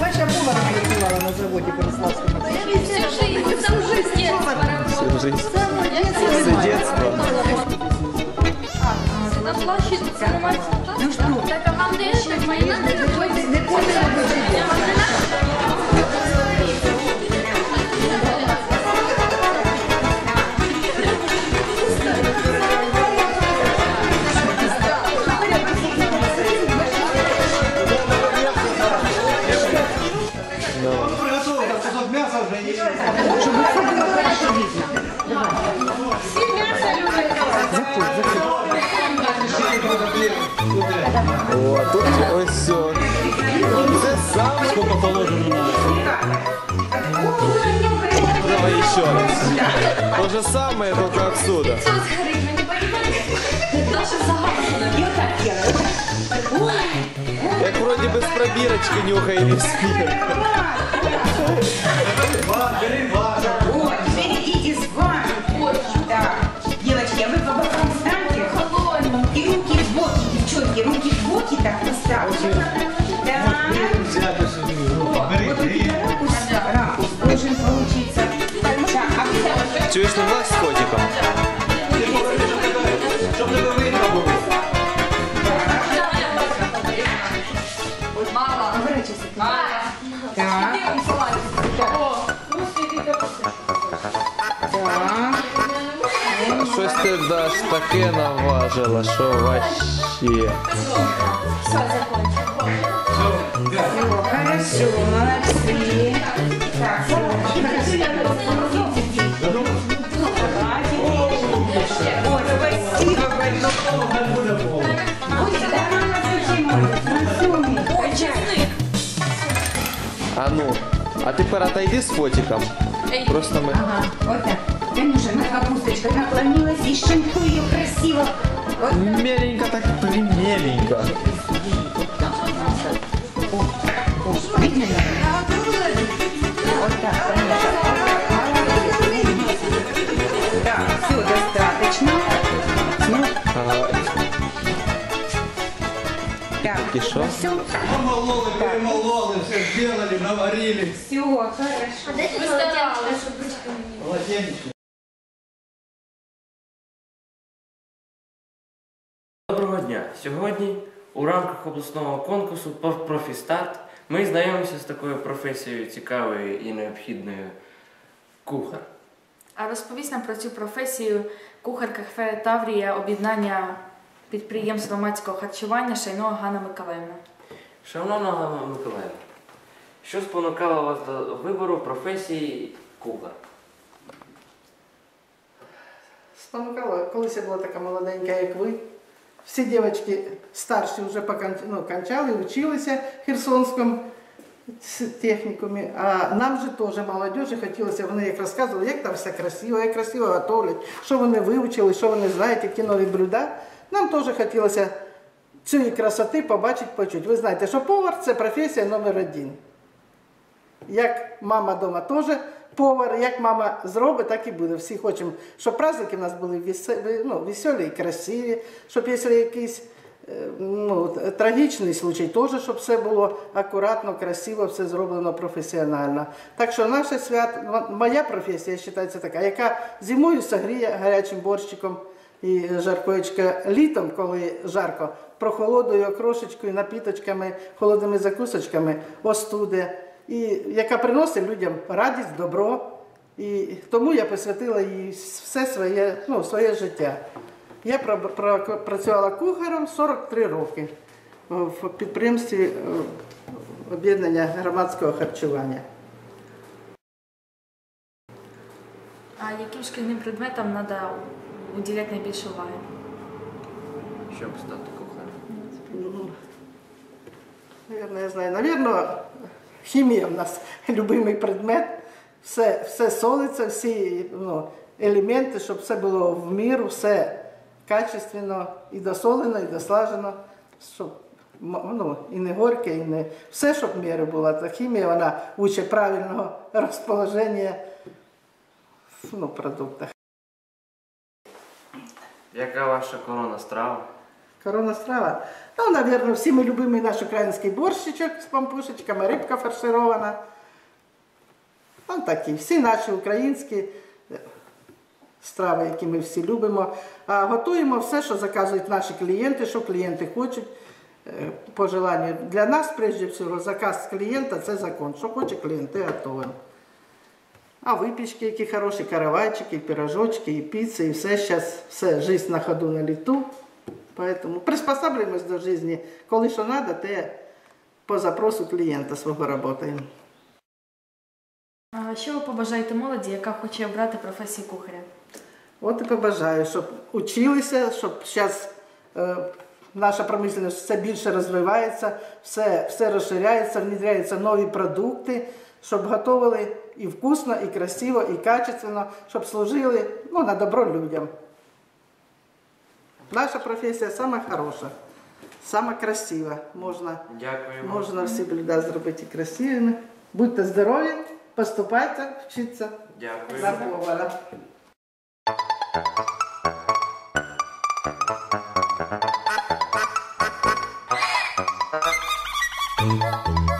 Ваша повара працювала на заводі Бориславському. Всю жизнь. Все детство. На площадь заниматься. Ну что? Так, а вам не надо? Приготовил Закрой, закрой. О, тут ось все. Це саме. Сколько положено Давай еще раз. То же самое, только отсюда. Как вроде бы с пробирочки нюхаем спирт. Чуєш, не влазь з котиком? Чтоб не видно было. Так. А щось ти даш таке наважила, що вообще. Хорошо, молодцы. Так, А ну, а тепер отойди з фотиком. Просто ми. Ага, вот так. Танюша, на капусточка наклонилась и шинкуй ее красиво. Вот Меленько так примеленько. Вот так, Танюша. Все, Помололи, перемололи, все сделали, наварили. все, хорошо. Дайте полотенце, чтобы ручками не Полотенечко. Доброго дня! Сьогодні у рамках обласного конкурсу «Проф- «Профістарт» ми знайомимося з такою професією цікавою і необхідною кухар. А розповість нам про цю професію кухар кафе Таврія об'єднання підприємств громадського харчування Шайного Ганна Миколаївна. Шановна Ганна Миколаївна, що спонукало вас до вибору професії кухар? Спонукала, колись я була така молоденька, як ви. Всі дівчатки старші вже покон- ну, кончали, вчилися в Херсонському технікумі. А нам же теж молодежі хотілося, вони як розказували, як там все красиво, як красиво готовлять, що вони вивчили, що вони знають, які нові блюда. Нам теж хотілося цієї красоти побачити, почути. Ви знаєте, що повар це професія номер один. Як мама вдома теж повар, як мама зробить, так і буде. Всі хочемо, щоб праздники в нас були веселі, ну, веселі і красиві, щоб якщо якийсь е, ну, трагічний случай, теж, щоб все було акуратно, красиво, все зроблено професіонально. Так що наше свято, моя професія вважається така, яка зимою согріє гарячим борщиком і жаркоєчка літом, коли жарко, прохолодою окрошечкою, напіточками, холодними закусочками, остуде, і яка приносить людям радість, добро. І тому я посвятила їй все своє, ну, своє життя. Я працювала кухарем 43 роки в підприємстві е, об'єднання громадського харчування. А яким шкільним предметам треба уділяти найбільше уваги? Щоб стати кухарем? Наверное, я знаю. Наверное, хімія в нас любимий предмет. все, все солиться, всі ну, елементи, щоб все було в міру, все качественно і досолено, і дослажено, щоб ну, і не горьке, і не все, щоб в була. Та хімія вона учить правильного розположення ну, в продуктах. Яка ваша корона страва? Корона страва. Ну, наверное, всеми любимый наш український борщичок з пампушечками, рибка фарширована. Ну, такі, всі наші українські е, страви, які ми всі любимо. А готуємо все, що заказують наші клієнти, що клієнти хочуть. е, По желанню. Для нас, прежде всього, заказ клієнта це закон. Що хоче клієнт, те готуємо. А випічки, які хороші, каравайчики, пирожочки, і піци, і все зараз, все, жизнь на ходу на літу. Поэтому приспосабливаемся до жизни. Коли що надо, те по запросу клієнта свого працюємо. А Що ви побажаєте молоді, яка хоче обрати професію кухаря? От і побажаю, щоб училися, щоб зараз е, наша промисловість все більше розвивається, все, все розширяється, внедряються нові продукти, щоб готували і вкусно, і красиво, і качественно, щоб служили ну, на добро людям. Наша професія сама хороша, сама красива. Можна, Дякуємо. можна всі блюда зробити красивими. Будьте здорові, поступайте, вчіться Дякую. на повара. Thank